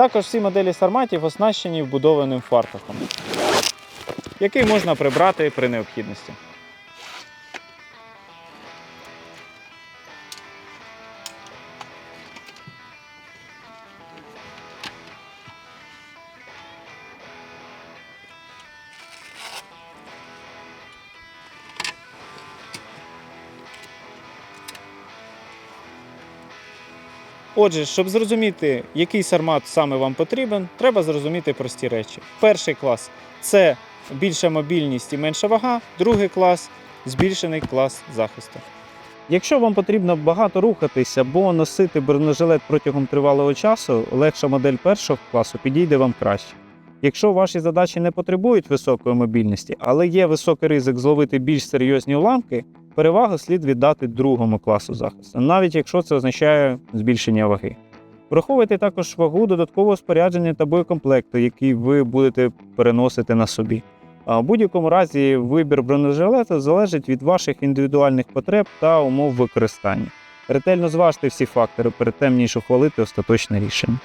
Також всі моделі сарматів оснащені вбудованим фартухом, який можна прибрати при необхідності. Отже, щоб зрозуміти, який сармат саме вам потрібен, треба зрозуміти прості речі. Перший клас це більша мобільність і менша вага, другий клас збільшений клас захисту. Якщо вам потрібно багато рухатись або носити бронежилет протягом тривалого часу, легша модель першого класу підійде вам краще. Якщо ваші задачі не потребують високої мобільності, але є високий ризик зловити більш серйозні уламки, перевагу слід віддати другому класу захисту, навіть якщо це означає збільшення ваги. Враховуйте також вагу додаткового спорядження та боєкомплекту, який ви будете переносити на собі. А в будь-якому разі вибір бронежилета залежить від ваших індивідуальних потреб та умов використання. Ретельно зважте всі фактори перед тим, ніж ухвалити остаточне рішення.